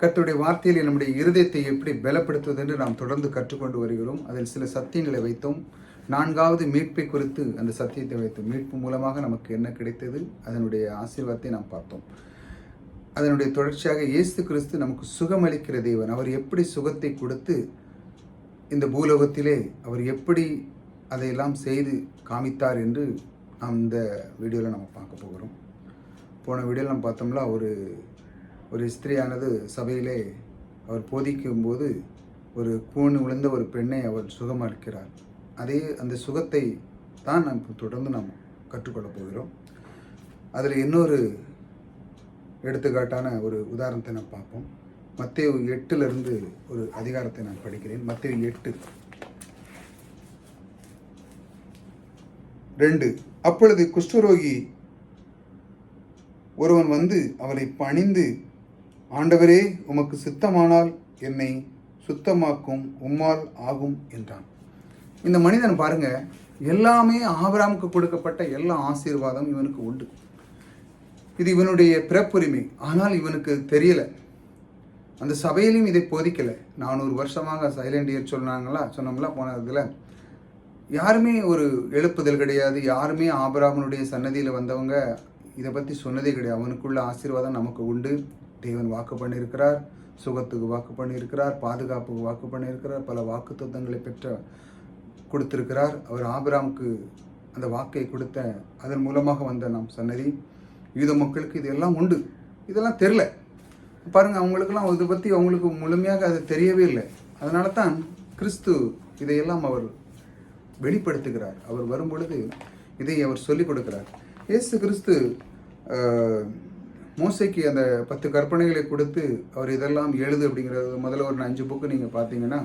கத்துடைய வார்த்தையில் நம்முடைய இருதயத்தை எப்படி பலப்படுத்துவது என்று நாம் தொடர்ந்து கற்றுக்கொண்டு வருகிறோம். அதில் சில சத்தியங்களை வைத்தோம். நான்காவது மீட்பை குறித்து அந்த சத்தியத்தை வைத்தோம். மீட்பு மூலமாக நமக்கு என்ன கிடைத்தது? அதனுடைய ஆசீர்வாதத்தை நாம் பார்த்தோம். அதனுடைய தொடர்ச்சியாக இயேசு கிறிஸ்து நமக்கு சுகமளிக்கிற தேவன். அவர் எப்படி சுகத்தை கொடுத்து இந்த பூலோகத்திலே அவர் எப்படி அதையெல்லாம் செய்து காமித்தார் என்று நாம் இந்த வீடியோவில் நம்ம பார்க்க போகிறோம். போன வீடியோவில் நம்ம பார்த்தோம்னா ஒரு ஒரு ஸ்திரீயானது சபையிலே அவர் போதிக்கும் போது ஒரு கூணு விழுந்த ஒரு பெண்ணை அவர் சுகமளிக்கிறார் அதே அந்த சுகத்தை தான் நாம் தொடர்ந்து நாம் கற்றுக்கொள்ளப் போகிறோம். அதில் இன்னொரு எடுத்துக்காட்டான ஒரு உதாரணத்தை நான் பார்ப்போம். மத்தேயு எட்டுலேருந்து ஒரு அதிகாரத்தை நான் படிக்கிறேன். மத்தேயு எட்டு. ரெண்டு. அப்பொழுது குஷ்டரோகி ஒருவன் வந்து அவரை பணிந்து ஆண்டவரே உமக்கு சித்தமானால் என்னை சுத்தமாக்கும் உம்மால் ஆகும் என்றான். இந்த மனிதன் பாருங்க எல்லாமே ஆபராமுக்கு கொடுக்கப்பட்ட எல்லா ஆசீர்வாதம் இவனுக்கு உண்டு. இது இவனுடைய பிறப்புரிமை. ஆனால் இவனுக்கு தெரியல. அந்த சபையிலையும் இதை போதிக்கலை. நானூறு வருஷமாக சைலண்ட் இயர் சொன்னாங்களா? சொன்னோம்ல போன இதில். யாருமே ஒரு எழுப்புதல் கிடையாது. யாருமே ஆபராமனுடைய சன்னதியில் வந்தவங்க இதை பற்றி சொன்னதே கிடையாது. அவனுக்குள்ள ஆசீர்வாதம் நமக்கு உண்டு. தேவன் வாக்கு பண்ணியிருக்கிறார் சுகத்துக்கு வாக்கு பண்ணியிருக்கிறார் பாதுகாப்புக்கு வாக்கு பண்ணியிருக்கிறார் பல வாக்கு தத்துவங்களை பெற்ற கொடுத்திருக்கிறார். அவர் ஆபிராமுக்கு அந்த வாக்கை கொடுத்த அதன் மூலமாக வந்த நம் சன்னதி. யூத மக்களுக்கு இதெல்லாம் உண்டு. இதெல்லாம் தெரில. பாருங்கள் அவங்களுக்கெல்லாம் இதை பற்றி அவங்களுக்கு முழுமையாக அது தெரியவே இல்லை. அதனால தான் கிறிஸ்து இதையெல்லாம் அவர் வெளிப்படுத்துகிறார். அவர் வரும் பொழுது இதை அவர் சொல்லிக் கொடுக்கிறார். இயேசு கிறிஸ்து மோசைக்கு அந்த பத்து கற்பனைகளை கொடுத்து அவர் இதெல்லாம் எழுது அப்படிங்கிறது முதல்ல ஒரு அஞ்சு புக்கு நீங்கள் பார்த்தீங்கன்னா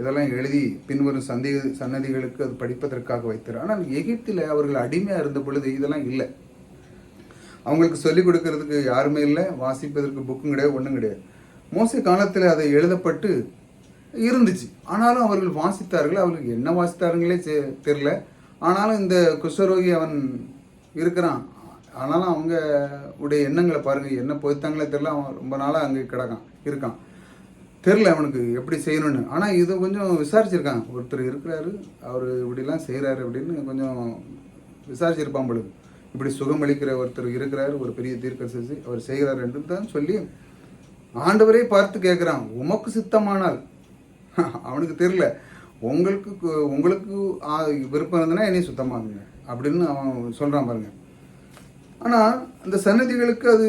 இதெல்லாம் எழுதி பின்வரும் சந்தி சன்னதிகளுக்கு அது படிப்பதற்காக வைத்தார். ஆனால் எகிப்தில் அவர்கள் அடிமையாக இருந்த பொழுது இதெல்லாம் இல்லை. அவங்களுக்கு சொல்லிக் கொடுக்கறதுக்கு யாருமே இல்லை வாசிப்பதற்கு புக்கும் கிடையாது ஒன்றும் கிடையாது. மோசை காலத்தில் அதை எழுதப்பட்டு இருந்துச்சு. ஆனாலும் அவர்கள் வாசித்தார்கள் அவர்களுக்கு என்ன வாசித்தாருங்களே தெரில ஆனாலும் இந்த குஷரோகி அவன் இருக்கிறான். ஆனாலும் அவங்க உடைய எண்ணங்களை பாருங்க. என்ன போய்த்தாங்களே தெரில அவன் ரொம்ப நாளாக அங்கே கிடக்கான் இருக்கான். தெரில அவனுக்கு எப்படி செய்யணும்னு. ஆனால் இது கொஞ்சம் விசாரிச்சிருக்கான் ஒருத்தர் இருக்கிறாரு அவர் இப்படிலாம் செய்கிறாரு அப்படின்னு கொஞ்சம் விசாரிச்சிருப்பான் பொழுது இப்படி சுகமளிக்கிற ஒருத்தர் இருக்கிறார் ஒரு பெரிய தீர்க்கதரிசி அவர் செய்கிறார் என்று தான் சொல்லி ஆண்டவரே பார்த்து கேட்குறான். உமக்கு சித்தமானால். அவனுக்கு தெரியல. உங்களுக்கு உங்களுக்கு விருப்பம் இருந்ததுன்னா என்னையும் சுத்தமாகுங்க அப்படின்னு அவன் சொல்கிறான் பாருங்கள் ஆனால் அந்த சன்னதிகளுக்கு அது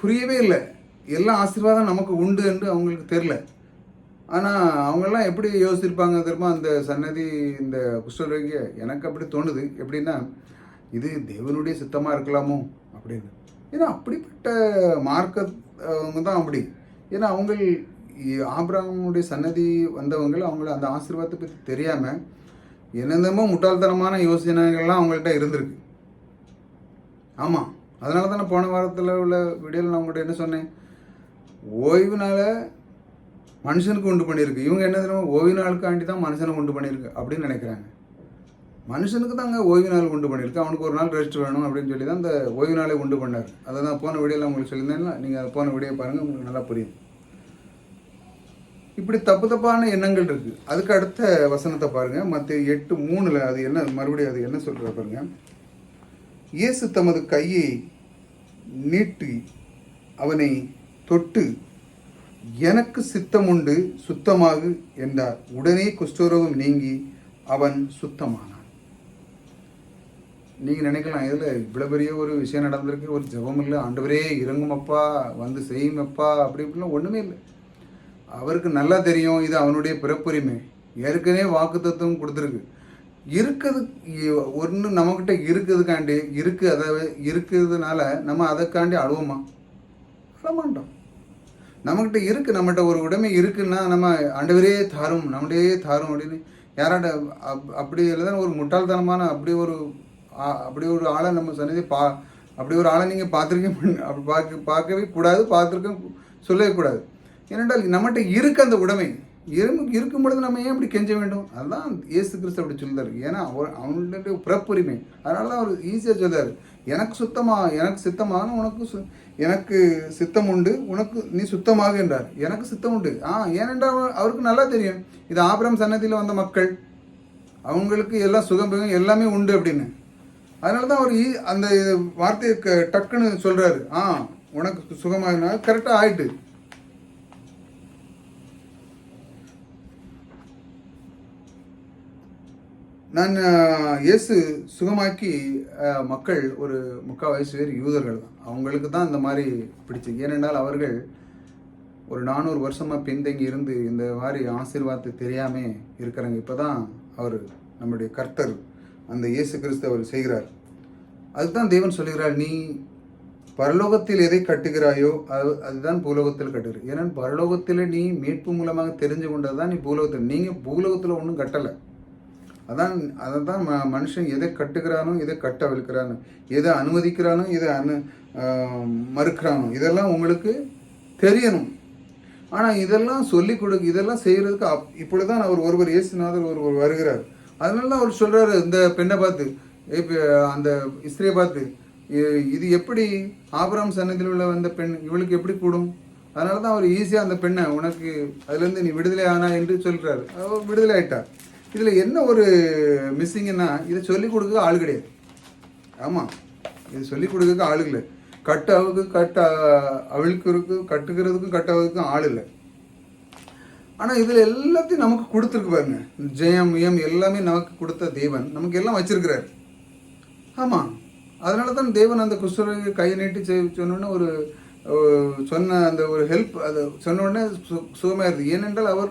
புரியவே இல்லை. எல்லா ஆசீர்வாதம் நமக்கு உண்டு என்று அவங்களுக்கு தெரில ஆனால் அவங்கெல்லாம் எப்படி யோசிச்சிருப்பாங்க தெரியுமா? அந்த சன்னதி இந்த குஷ்டரோகிய எனக்கு அப்படி தோணுது. எப்படின்னா இது தேவனுடைய சித்தமாக இருக்கலாமோ அப்படின்னு. ஏன்னா அப்படிப்பட்ட மார்க்க அவங்க தான் அப்படி. ஏன்னா அவங்க ஆபிரகாமுடைய சன்னதி வந்தவங்க அவங்கள அந்த ஆசீர்வாதத்தை பற்றி தெரியாமல் என்னென்னமோ முட்டாள்தனமான யோசனைகள்லாம் அவங்கள்ட்ட இருந்திருக்கு. ஆமாம் அதனால தானே போன வாரத்தில் உள்ள வீடியோவில் நான் உங்கள்கிட்ட என்ன சொன்னேன்? ஓய்வுனால மனுஷனுக்கு உண்டு பண்ணியிருக்கு. இவங்க என்ன தெரியுமா? ஓய்வு நாளுக்காண்டி தான் மனுஷனை உண்டு பண்ணியிருக்கு அப்படின்னு நினைக்கிறாங்க. மனுஷனுக்கு தாங்க ஓய்வு நாள் உண்டு பண்ணியிருக்கு. அவனுக்கு ஒரு நாள் ரெஸ்ட் வேணும் அப்படின்னு சொல்லி தான் அந்த ஓய்வு நாளை உண்டு பண்ணார். அதை தான் போன வீடியோவில் உங்களுக்கு சொல்லியிருந்தேன்ல நீங்கள் அதை போன வீடியோ பாருங்கள் உங்களுக்கு நல்லா புரியும். இப்படி தப்பு தப்பான எண்ணங்கள் இருக்குது அதுக்கு அடுத்த வசனத்தை பாருங்கள் மற்ற எட்டு மூணில் அது என்ன மறுபடியும் அது என்ன சொல்கிற பாருங்கள் இயேசு தமது கையை நீட்டி அவனை தொட்டு எனக்கு சித்தம் உண்டு சுத்தமாகு என்றார். உடனே குஷ்டரோகம் நீங்கி அவன் சுத்தமானான். நீங்கள் நினைக்கலாம் இதில் இவ்வளோ பெரிய ஒரு விஷயம் நடந்திருக்கு. ஒரு ஜெபம் இல்லை. ஆண்டவரே இறங்குமப்பா வந்து செய்யுமப்பா அப்படி இப்படிலாம் ஒன்றுமே இல்லை. அவருக்கு நல்லா தெரியும் இது அவனுடைய பிறப்புரிமை. ஏற்கனவே வாக்கு தத்துவம் கொடுத்துருக்கு. இருக்குது ஒன்று நம்மக்கிட்ட இருக்குதுக்காண்டி இருக்கு அதை இருக்கிறதுனால நம்ம அதற்காண்டி அழுவோமா? அழமாட்டோம் நம்மக்கிட்ட இருக்குது நம்மகிட்ட ஒரு உடைமை இருக்குன்னா நம்ம ஆண்டவரே தாரும் நம்மளே தாரும் அப்படின்னு யாராட்ட அப் அப்படி இல்லைதான் ஒரு முட்டாள்தனமான அப்படி ஒரு அப்படி ஒரு ஆளை நம்ம சன்னதி பா அப்படி ஒரு ஆளை நீங்கள் பார்த்துருக்க அப்படி பார்க்க பார்க்கவே கூடாது பார்த்துருக்க சொல்லவே கூடாது. ஏனென்றால் நம்மகிட்ட இருக்கு அந்த உடைமை. எறும்புக்கு இருக்கும் பொழுது நம்ம ஏன் இப்படி கெஞ்ச வேண்டும்? அதுதான் இயேசு கிறிஸ்து அப்படி சொல்லுறாரு ஏன்னா அவர் அவனுடைய பிறப்புரிமை. அதனால அவர் ஈஸியாக சொல்றாரு. எனக்கு சுத்தமாக எனக்கு சித்தமான உனக்கு சு- எனக்கு சித்தம் உண்டு. உனக்கு நீ சுத்தமாக என்றார். எனக்கு சித்தம் உண்டு. ஆ ஏனென்றால் அவருக்கு நல்லா தெரியும். இது ஆபிரம் சன்னதியில் வந்த மக்கள். அவங்களுக்கு எல்லாம் சுகம் எல்லாமே உண்டு அப்படின்னு. அதனால தான் அவர் ஈ- அந்த வார்த்தையை க- டக்குன்னு சொல்கிறாரு ஆ உனக்கு சுகமாக கரெக்டாக ஆயிட்டு. நான் இயேசு சுகமாக்கி மக்கள் ஒரு முக்கால் வயசு பேர் யூதர்கள் தான். அவங்களுக்கு தான் இந்த மாதிரி பிடிச்சது. ஏனென்றால் அவர்கள் ஒரு நானூறு வருஷமாக பின்தங்கி இருந்து இந்த மாதிரி ஆசீர்வாதத்தை தெரியாமல் இருக்கிறாங்க. இப்போ தான் அவர் நம்முடைய கர்த்தர் அந்த இயேசு கிறிஸ்து அவர் செய்கிறார். அதுதான் தேவன் சொல்லுகிறார் நீ பரலோகத்தில் எதை கட்டுகிறாயோ அது அதுதான் பூலோகத்தில் கட்டுகிறார் ஏன்னா பரலோகத்தில் நீ மீட்பு மூலமாக தெரிஞ்சு கொண்டது தான் நீ பூலோகத்தில். நீங்கள் பூலோகத்தில் ஒன்றும் கட்டலை. அதான் அதை தான் ம மனுஷன் எதை கட்டுக்கிறானோ எதை கட்ட அவிழ்க்கிறானோ எதை அனுமதிக்கிறானோ எதை அனு மறுக்கிறானோ இதெல்லாம் உங்களுக்கு தெரியணும். ஆனால் இதெல்லாம் சொல்லி கொடு இதெல்லாம் செய்கிறதுக்கு அப் இப்படி தான் அவர் ஒருவர் இயேசுநாதர் ஒருவர் வருகிறார். அதனால தான் அவர் சொல்கிறாரு இந்த பெண்ணை பார்த்து இப்போ அந்த இஸ்திரியை பார்த்து இது எப்படி ஆபராம் சன்னதியில் உள்ள வந்த பெண் இவளுக்கு எப்படி கூடும்? அதனால தான் அவர் ஈஸியாக அந்த பெண்ணை உனக்கு அதுலேருந்து நீ விடுதலை ஆனா என்று சொல்கிறார் அவர் விடுதலை ஆயிட்டார். இதில் என்ன ஒரு மிஸ்ஸிங்னா இதை சொல்லிக் கொடுக்க ஆள் கிடையாது. ஆமாம் இது சொல்லிக் கொடுக்க ஆள் இல்லை. கட்டு அவுக்கு கட்ட அவிழ்க்கிறதுக்கு கட்டுக்கிறதுக்கும் கட்டவதுக்கும் ஆள் இல்லை. ஆனால் இதில் எல்லாத்தையும் நமக்கு கொடுத்துருக்கு பாருங்க. ஜெயம் வியம் எல்லாமே நமக்கு கொடுத்த தேவன். நமக்கு எல்லாம் வச்சிருக்கிறார். ஆமாம் அதனால தான் தேவன் அந்த குஷ்டரோகி கையை நீட்டி செய்- சொன்னோன்னே ஒரு சொன்ன அந்த ஒரு ஹெல்ப் அது சொன்ன உடனே சு சுகமாக இருக்குது ஏனென்றால் அவர்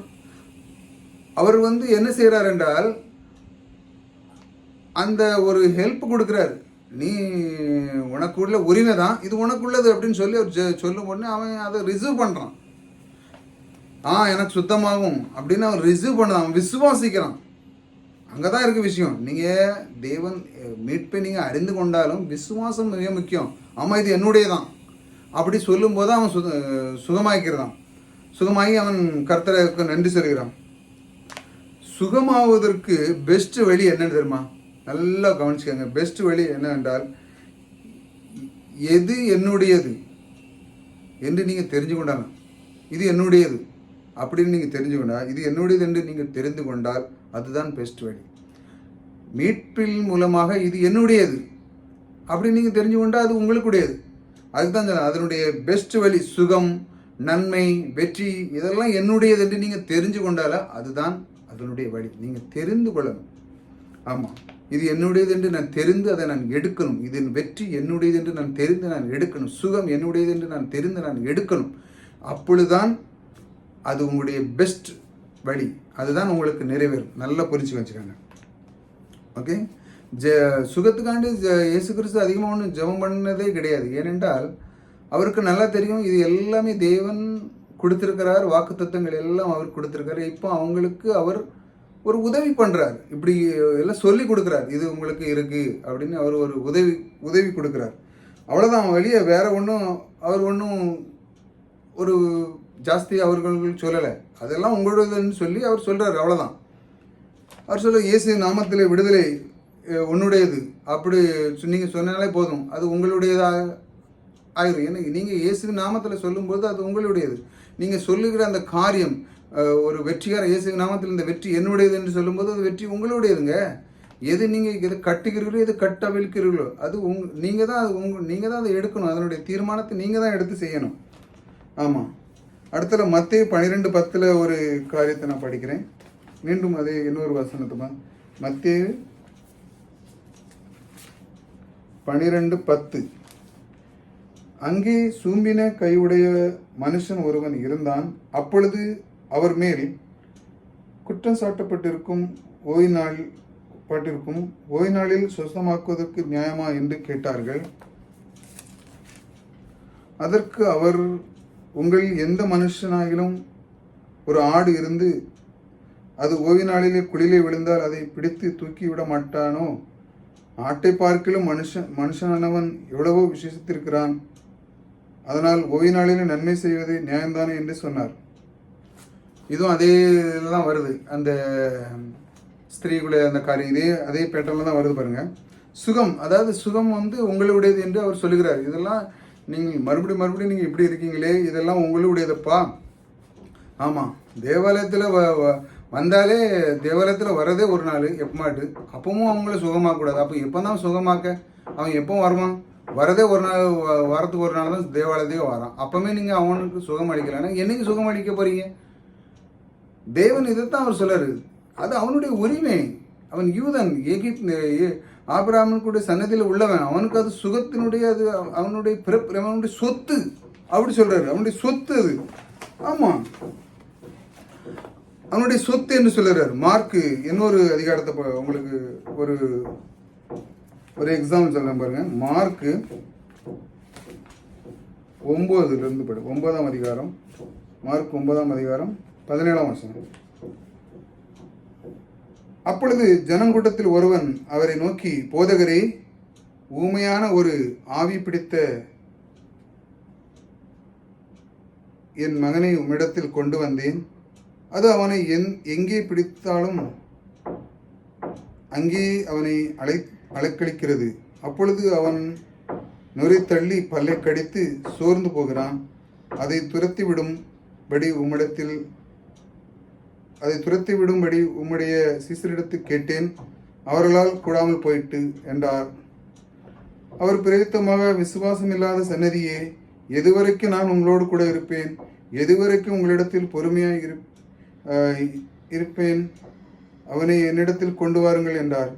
அவர் வந்து என்ன செய்கிறார் என்றால் அந்த ஒரு ஹெல்ப் கொடுக்குறாரு. நீ உனக்குள்ள உரிமை தான் இது உனக்குள்ளது அப்படின்னு சொல்லி அவர் சொல்லும் உடனே அவன் அதை ரிசீவ் பண்ணுறான் ஆ எனக்கு சுத்தமாகும் அப்படின்னு அவன் ரிசீவ் பண்ணான் அவன் விசுவாசிக்கிறான். அங்கே தான் இருக்க விஷயம். நீங்கள் தேவன் மீட்பை நீங்கள் அறிந்து கொண்டாலும் விசுவாசம் மிக முக்கியம். ஆமாம் இது என்னுடைய தான் அப்படி சொல்லும்போது அவன் சுத சுகமாக்கிறதான் சுகமாகி அவன் கர்த்தருக்கு நன்றி சொல்கிறான். சுகமாவதற்கு பெஸ்ட் வழி என்னன்னு தெரியுமா? நல்லா கவனிச்சுக்கோங்க. பெஸ்ட் வழி என்னவென்றால் எது என்னுடையது என்று நீங்கள் தெரிஞ்சு கொண்டாலும் இது என்னுடையது அப்படின்னு நீங்கள் தெரிஞ்சு கொண்டா இது என்னுடையது என்று நீங்கள் தெரிந்து கொண்டால் அதுதான் பெஸ்ட் வழி. மீட்பில் மூலமாக இது என்னுடையது அப்படின்னு நீங்கள் தெரிஞ்சு கொண்டா அது உங்களுக்குடையது. அதுதான் சொல்ல அதனுடைய பெஸ்ட் வழி சுகம் நன்மை வெற்றி இதெல்லாம் என்னுடையது என்று நீங்கள் தெரிஞ்சு கொண்டால அதுதான் அதனுடைய வழி. நீங்கள் தெரிந்து கொள்ளணும். ஆமாம் இது என்னுடையது என்று நான் தெரிந்து அதை நான் எடுக்கணும். இதன் வெற்றி என்னுடையது என்று நான் தெரிந்து நான் எடுக்கணும். சுகம் என்னுடையது என்று நான் தெரிந்து நான் எடுக்கணும். அப்பொழுதுதான் அது உங்களுடைய பெஸ்ட் வழி. அதுதான் உங்களுக்கு நிறைவேறும். நல்லா புரிஞ்சு வச்சுக்கோங்க. ஓகே ஜ சுகத்துக்காண்டி ஜ- இயேசு கிறிஸ்து அதிகமாக ஒன்றும் ஜெபம் பண்ணதே கிடையாது. ஏனென்றால் அவருக்கு நல்லா தெரியும். இது எல்லாமே தேவன் கொடுத்திருக்கிறார் வாக்குத்தத்தங்கள் எல்லாம் அவர் கொடுத்துருக்காரு இப்போ அவங்களுக்கு அவர் ஒரு உதவி பண்ணுறார் இப்படி எல்லாம் சொல்லி கொடுக்குறார். இது உங்களுக்கு இருக்குது அப்படின்னு அவர் ஒரு உதவி உதவி கொடுக்குறார். அவ்வளோதான் வெளியே வேறு ஒன்றும் அவர் ஒன்றும் ஒரு ஜாஸ்தி அவர்களுக்கு சொல்லலை. அதெல்லாம் உங்களுடையதுன்னு சொல்லி அவர் சொல்கிறார் அவ்வளோதான் அவர் சொல்ல இயேசு நாமத்தில் விடுதலை உன்னுடையது. அப்படி நீங்கள் சொன்னாலே போதும். அது உங்களுடையதாக ஆயிரும். ஏன்னா நீங்கள் இயேசு நாமத்தில் சொல்லும்போது அது உங்களுடையது. நீங்கள் சொல்லுகிற அந்த காரியம் ஒரு வெற்றிகார இயேசு நாமத்தில் இந்த வெற்றி என்னுடையது என்று சொல்லும்போது அது வெற்றி உங்களுடையதுங்க. எது நீங்கள் எது கட்டுகிறீர்களோ எது கட்டவிழ்க்கிறீர்களோ அது உங் நீங்கள் தான் அது உங்க நீங்கள் தான் அதை எடுக்கணும். அதனுடைய தீர்மானத்தை நீங்கள் தான் எடுத்து செய்யணும். ஆமாம் அடுத்தல மத்திய பன்னிரெண்டு பத்தில் ஒரு காரியத்தை நான் படிக்கிறேன். மீண்டும் அதே இன்னொரு வசனத்துமா மத்திய பனிரெண்டு பத்து. அங்கே சூம்பின கையுடைய மனுஷன் ஒருவன் இருந்தான். அப்பொழுது அவர் மேல் குற்றம் சாட்டப்பட்டிருக்கும் ஓய்வு நாள் பட்டிருக்கும் ஓய்வு நாளில் சொசமாக்குவதற்கு நியாயமா என்று கேட்டார்கள். அதற்கு அவர் உங்கள் எந்த மனுஷனாகிலும் ஒரு ஆடு இருந்து அது ஓய்வு நாளிலே குளிலே விழுந்தால் அதை பிடித்து தூக்கி விட மாட்டானோ? ஆட்டை பார்க்கிலும் மனுஷன் மனுஷனானவன் எவ்வளவோ விசேஷித்திருக்கிறான். அதனால் ஓய்வு நாளிலே நன்மை செய்வது நியாயம்தானே என்று சொன்னார். இதுவும் அதே இதில் தான் வருது. அந்த ஸ்திரீக்குள்ள அந்த காரியம் இதே அதே பேட்டர்ல தான் வருது பாருங்கள் சுகம் அதாவது சுகம் வந்து உங்களுடையது என்று அவர் சொல்லுகிறார். இதெல்லாம் நீங்கள் மறுபடியும் மறுபடியும் நீங்கள் இப்படி இருக்கீங்களே இதெல்லாம் உங்களுடையதப்பா? ஆமாம் தேவாலயத்தில் வ வ- வந்தாலே தேவாலயத்தில் வரதே ஒரு நாள் எப்பமாட்டு? அப்பவும் அவங்கள சுகமாக்கக்கூடாது. அப்போ எப்போ தான் சுகமாக்க? அவன் எப்போ வருவான்? வரதே ஒரு நாள் வ- வாரத்துக்கு ஒரு நாள் தான் தேவாலயத்துக்கு வரான். அப்போவே நீங்கள் அவனுக்கு சுகம் அளிக்கலைன்னா என்னைக்கு சுகம் அளிக்க போறீங்க? தேவன் இதைத்தான் அவர் சொல்றாரு. அது அவனுடைய உரிமை. அவன் யூதன் எகிப்த் ஏ- சன்னதியில் உள்ளவன். அவனுக்கு அது சுகத்தினுடைய அது அவனுடைய பிறப்பு அவனுடைய சொத்து. அப்படி சொல்றாரு. அவனுடைய சொத்து அது. ஆமா. அவனுடைய சொத்து என்று சொல்லுறாரு மார்க்கு இன்னொரு அதிகாரத்தை உங்களுக்கு ஒரு ஒரு எக்ஸாம்பிள் சொல்றேன் பாருங்க. மார்க்கு ஒன்பதுல இருந்து படி ஒன்பதாம் அதிகாரம் மார்க் ஒன்பதாம் அதிகாரம் பதினேழாம் வருஷம் அப்பொழுது ஜனங்கூட்டத்தில் ஒருவன் அவரை நோக்கி போதகரே ஊமையான ஒரு ஆவி பிடித்த என் மகனை உம்மிடத்தில் கொண்டு வந்தேன். அது அவனை என் எங்கே பிடித்தாலும் அங்கே அவனை அழை அலக்களிக்கிறது அப்பொழுது அவன் நுரை தள்ளி பல்லை கடித்து சோர்ந்து போகிறான். அதை துரத்திவிடும்படி உம்மிடத்தில் அதை துரத்தி விடும்படி உம்முடைய சீசரிடத்து கேட்டேன். அவர்களால் கூடாமல் போயிட்டு என்றார். அவர் பிரேத்தமாக விசுவாசம் இல்லாத சன்னதியே எதுவரைக்கும் நான் உங்களோடு கூட இருப்பேன்? எதுவரைக்கும் உங்களிடத்தில் பொறுமையாக ஆஹ் இருப்பேன்? அவனை என்னிடத்தில் கொண்டு வாருங்கள் என்றார்.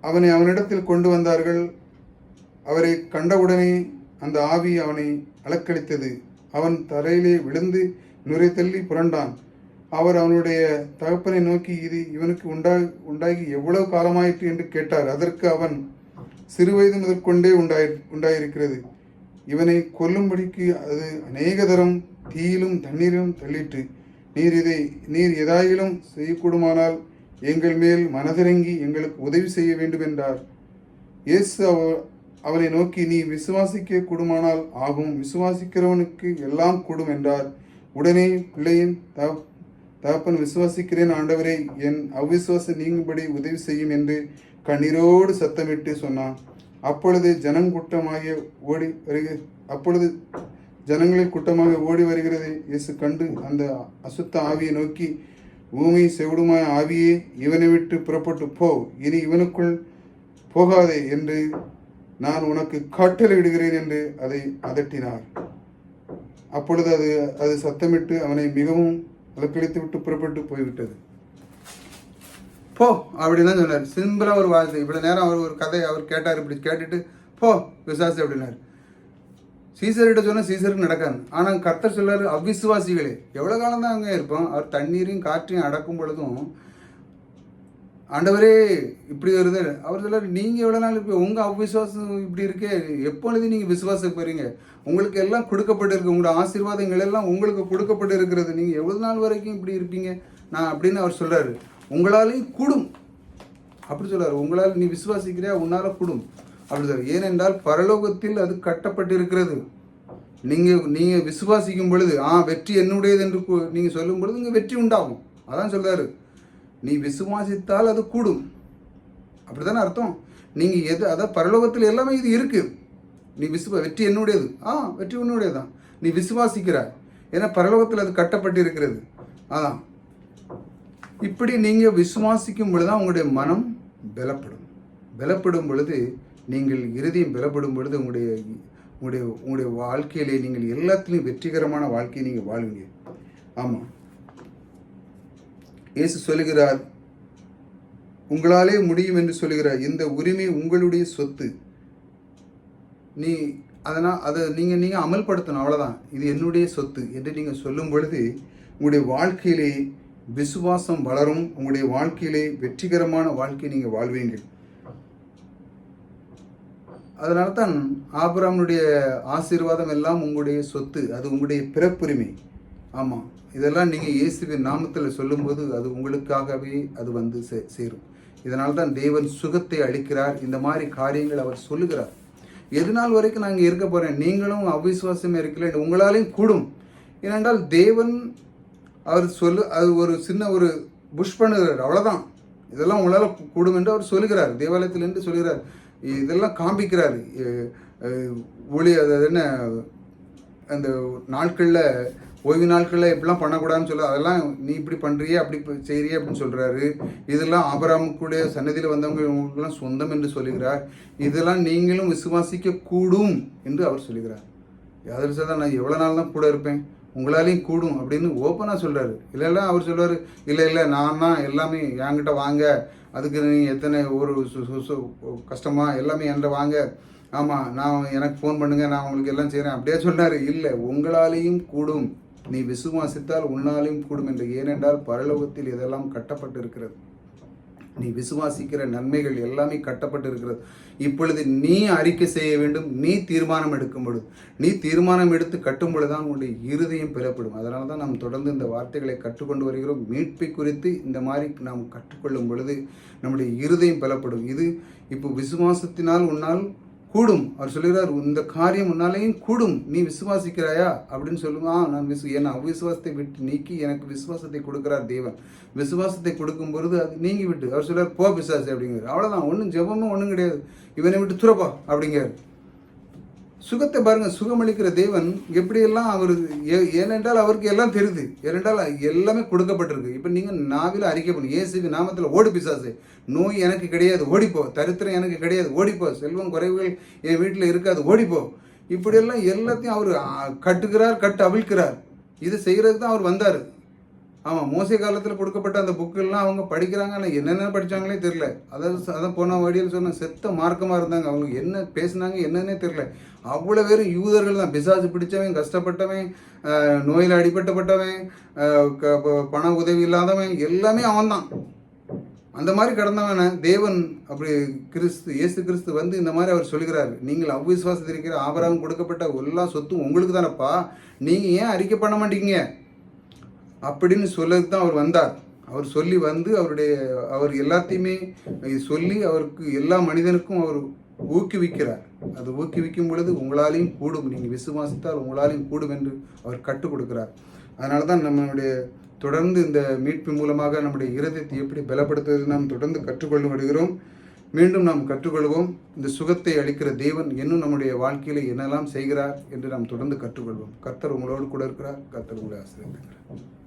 அவனை அவனிடத்தில் கொண்டு வந்தார்கள். அவரை கண்டவுடனே அந்த ஆவி அவனை அலக்கடித்தது அவன் தரையிலே விழுந்து நுரை தள்ளி புரண்டான். அவர் அவனுடைய தகப்பனை நோக்கி இது இவனுக்கு உண்டா உண்டாகி எவ்வளவு காலமாயிற்று? என்று கேட்டார். அதற்கு அவன் சிறுவயது முதற்கொண்டே உண்டாய் உண்டாயிருக்கிறது. இவனை கொல்லும்படிக்கு அது அநேக தரம் தீயிலும் தண்ணீரிலும் தள்ளிற்று. நீர் இதை நீர் எதாயிலும் செய்யக்கூடுமானால் எங்கள் மேல் மனதிறங்கி எங்களுக்கு உதவி செய்ய வேண்டும் என்றார் இயேசு அவ- அவனை நோக்கி நீ விசுவாசிக்க கூடுமானால் ஆகும். விசுவாசிக்கிறவனுக்கு எல்லாம் கூடும் என்றார். உடனே பிள்ளையின் தகப்- தகப்பன் விசுவாசிக்கிறேன் ஆண்டவரே. என் அவ்விசுவாசம் நீங்கும்படி உதவி செய்யும் என்று கண்ணீரோடு சத்தமிட்டு சொன்னான். அப்பொழுது ஜனங்கூட்டமாக ஓடி வருக அப்பொழுது ஜனங்களில் கூட்டமாக ஓடி வருகிறது. இயேசு கண்டு அந்த அசுத்த ஆவியை நோக்கி பூமி செவிடுமாய் ஆவியே இவனை விட்டு புறப்பட்டு போ. இனி இவனுக்குள் போகாதே என்று நான் உனக்கு கட்டளையிடுகிறேன் என்று அதை அதட்டினார். அப்பொழுது அது அது சத்தமிட்டு அவனை மிகவும் அலக்கழித்து விட்டு புறப்பட்டு போய்விட்டது. போ அப்படின்னு சொன்னார். சிம்பிளாக ஒரு வார்த்தை. இவ்வளோ நேரம் அவர் ஒரு கதை அவர் கேட்டார் இப்படி கேட்டுட்டு போ விசாசி அப்படின்னார். சீசர்கிட்ட சொன்னால் சீசருக்கு நடக்காது. ஆனால் கர்த்தர் சொல்லார் அவ்விசுவாசிகளே எவ்வளோ காலம் தான் அங்கே இருப்போம். அவர் தண்ணீரையும் காற்றையும் அடக்கும் பொழுதும் ஆண்டவரே இப்படி வருது அவர் சொல்லார் நீங்கள் எவ்வளோ நாள் இப்போ உங்கள் அவ்விசுவாசம் இப்படி இருக்கே. எப்பொழுது நீங்கள் விசுவாசம் போகிறீங்க உங்களுக்கு எல்லாம் கொடுக்கப்பட்டிருக்கு. உங்களோட ஆசீர்வாதங்கள் எல்லாம் உங்களுக்கு கொடுக்கப்பட்டு இருக்கிறது நீங்கள் எவ்வளோ நாள் வரைக்கும் இப்படி இருப்பீங்க? நான் அப்படின்னு அவர் சொல்கிறாரு உங்களாலையும் கூடும். அப்படி சொல்கிறார் உங்களால் நீ விசுவாசிக்கிறியா? உன்னால கூடும். அப்படி ஏனென்றால் பரலோகத்தில் அது கட்டப்பட்டிருக்கிறது. நீங்கள் நீங்கள் விசுவாசிக்கும் பொழுது ஆ வெற்றி என்னுடையது என்று நீங்கள் சொல்லும் பொழுது இங்கே வெற்றி உண்டாகும். அதான் சொல்கிறாரு நீ விசுவாசித்தால் அது கூடும். அப்படிதானே அர்த்தம்? நீங்கள் எது அதான் பரலோகத்தில் எல்லாமே இது இருக்குது நீ விசுவ வெற்றி என்னுடையது. ஆ வெற்றி உன்னுடையது தான் நீ விசுவாசிக்கிறாய். ஏன்னா பரலோகத்தில் அது கட்டப்பட்டு இருக்கிறது அதான். இப்படி நீங்கள் விசுவாசிக்கும் பொழுது தான் உங்களுடைய மனம் பலப்படும். பலப்படும் பொழுது நீங்கள் இறுதியும் பலப்படும் பொழுது உங்களுடைய உங்களுடைய உங்களுடைய வாழ்க்கையிலே நீங்கள் எல்லாத்துலேயும் வெற்றிகரமான வாழ்க்கையை நீங்கள் வாழுங்க ஆமாம் இயேசு சொல்லுகிறார் உங்களாலே முடியும் என்று சொல்லுகிறார். இந்த உரிமை உங்களுடைய சொத்து. நீ அதனால் அதை நீங்கள் நீங்கள் அமல்படுத்தணும் அவ்வளோதான் இது என்னுடைய சொத்து என்று நீங்கள் சொல்லும் பொழுது உங்களுடைய வாழ்க்கையிலே விசுவாசம் வளரும். உங்களுடைய வாழ்க்கையிலே வெற்றிகரமான வாழ்க்கையை நீங்கள் வாழ்வீங்கள் அதனால தான் ஆபிராமனுடைய ஆசீர்வாதம் எல்லாம் உங்களுடைய சொத்து அது உங்களுடைய பிறப்புரிமை. ஆமாம் இதெல்லாம் நீங்கள் இயேசுவின் நாமத்தில் சொல்லும்போது அது உங்களுக்காகவே அது வந்து சே- சேரும். இதனால் தான் தேவன் சுகத்தை அளிக்கிறார். இந்த மாதிரி காரியங்கள் அவர் சொல்லுகிறார். எது நாள் வரைக்கும் நாங்கள் இருக்க போகிறேன் நீங்களும் அவிசுவாசமே இருக்கல உங்களாலையும் கூடும். ஏனென்றால் தேவன் அவர் சொல்லு அது ஒரு சின்ன ஒரு புஷ் பண்ணுகிறார். அவ்வளோதான் இதெல்லாம் உங்களால் கூடும் என்று அவர் சொல்லுகிறார். தேவாலயத்தில் என்று சொல்கிறார் இதெல்லாம் காண்பிக்கிறார். ஒளி அது என்ன அந்த நாட்களில் ஓய்வு நாட்களில் இப்படிலாம் பண்ணக்கூடாதுன்னு சொல்ல அதெல்லாம் நீ இப்படி பண்ணுறியே அப்படி ப- அப்படின்னு சொல்கிறாரு இதெல்லாம் ஆபராமுக்குடைய சன்னதியில் வந்தவங்க இவங்களுக்கெல்லாம் சொந்தம் என்று சொல்லுகிறார். இதெல்லாம் நீங்களும் விசுவாசிக்க கூடும் என்று அவர் சொல்லுகிறார். அதில் தான் நான் எவ்வளோ நாள் தான் கூட இருப்பேன் உங்களாலையும் கூடும் அப்படின்னு ஓப்பனாக சொல்கிறாரு இல்லை அவர் சொல்கிறார் இல்லை இல்லை நான் தான் எல்லாமே என்கிட்ட வாங்க அதுக்கு நீ எத்தனை ஒரு கஷ்டமாக எல்லாமே என்கிட்ட வாங்க. ஆமாம் நான் எனக்கு ஃபோன் பண்ணுங்க நான் உங்களுக்கு எல்லாம் செய்கிறேன் அப்படியே சொன்னார். இல்லை உங்களாலேயும் கூடும். நீ விசுவாசித்தால் உன்னாலையும் கூடும் என்று. ஏனென்றால் பரலோகத்தில் இதெல்லாம் கட்டப்பட்டு இருக்கிறது நீ விசுவாசிக்கிற நன்மைகள் எல்லாமே கட்டப்பட்டு இருக்கிறது. இப்பொழுது நீ அறிக்கை செய்ய வேண்டும் நீ தீர்மானம் எடுக்கும் பொழுது. நீ தீர்மானம் எடுத்து கட்டும் பொழுதுதான் உன்னுடைய இருதயம் பெறப்படும். அதனால தான் நாம் தொடர்ந்து இந்த வார்த்தைகளை கற்றுக்கொண்டு வருகிறோம். மீட்பை குறித்து இந்த மாதிரி நாம் கற்றுக்கொள்ளும் பொழுது நம்முடைய இருதயம் பெறப்படும். இது இப்போ விசுவாசத்தினால் உன்னால் கூடும். அவர் சொல்லுகிறார் இந்த காரியம் உன்னாலேயும் கூடும். நீ விசுவாசிக்கிறாயா? அப்படின்னு சொல்லுவான் நான் விசு என் அவிசுவாசத்தை விட்டு நீக்கி எனக்கு விசுவாசத்தை கொடுக்கிறார் தேவன். விசுவாசத்தை கொடுக்கும் பொழுது அது நீங்கி விட்டு அவர் சொல்கிறார் போ பிசாசு அப்படிங்கிறார். அவ்வளோதான் ஒன்றும் ஜெபமும் ஒன்றும் கிடையாது. இவனை விட்டு துறப்பா அப்படிங்கிறார். சுகத்தை பாருங்க சுகமளிக்கிற தேவன் எப்படியெல்லாம் அவர் ஏ- ஏனென்றால் அவருக்கு எல்லாம் தெரியுது. ஏனென்றால் எல்லாமே கொடுக்கப்பட்டிருக்கு. இப்போ நீங்கள் நாவில் அறிக்கை பண்ணி. இயேசுவி நாமத்தில் ஓடு பிசாசு. நோய் எனக்கு கிடையாது ஓடிப்போ. தரித்திரம் எனக்கு கிடையாது ஓடிப்போ. செல்வம் குறைவுகள் என் வீட்டில் இருக்காது ஓடிப்போ. இப்படியெல்லாம் எல்லாத்தையும் அவர் கட்டுகிறார் கட்டு அவிழ்க்கிறார். இது செய்கிறதுக்கு தான் அவர் வந்தார். ஆமாம் மோசை காலத்தில் கொடுக்கப்பட்ட அந்த புக்கெல்லாம் அவங்க படிக்கிறாங்க ஆனால் என்னென்ன படிச்சாங்களே தெரில அதாவது அதான் போன வழியில் சொன்ன செத்த மார்க்கமாக இருந்தாங்க. அவங்க என்ன பேசுனாங்க என்னன்னே தெரில அவ்வளோ பேரும் யூதர்கள் தான். பிசாசு பிடிச்சவன் கஷ்டப்பட்டவன் நோயில் அடிபட்டப்பட்டவன் க- ப- பண உதவி இல்லாதவன் எல்லாமே அவன் தான். அந்த மாதிரி கடந்தவன தேவன் அப்படி கிறிஸ்து இயேசு கிறிஸ்து வந்து இந்த மாதிரி அவர் சொல்கிறார் நீங்கள் அவ்விசுவாசத்தில் இருக்கிற ஆபராகம் கொடுக்கப்பட்ட எல்லா சொத்தும் உங்களுக்கு தானப்பா. நீங்கள் ஏன் அறிக்கை பண்ண மாட்டீங்க? அப்படின்னு சொல்லது தான் அவர் வந்தார். அவர் சொல்லி வந்து அவருடைய அவர் எல்லாத்தையுமே சொல்லி அவருக்கு எல்லா மனிதனுக்கும் அவர் ஊக்குவிக்கிறார். அது ஊக்குவிக்கும் பொழுது உங்களாலையும் கூடும். நீங்கள் விசுவாசித்தால் உங்களாலையும் கூடும் என்று அவர் கற்றுக் கொடுக்கிறார். அதனால தான் நம்மளுடைய தொடர்ந்து இந்த மீட்பு மூலமாக நம்முடைய இருதயத்தை எப்படி பலப்படுத்துவது நாம் தொடர்ந்து கற்றுக்கொள்ள வருகிறோம். மீண்டும் நாம் கற்றுக்கொள்வோம். இந்த சுகத்தை அளிக்கிற தேவன் இன்னும் நம்முடைய வாழ்க்கையில் என்னெல்லாம் செய்கிறார் என்று நாம் தொடர்ந்து கற்றுக்கொள்வோம். கர்த்தர் உங்களோடு கூட இருக்கிறார். கர்த்தர் உங்களை ஆசிரியர்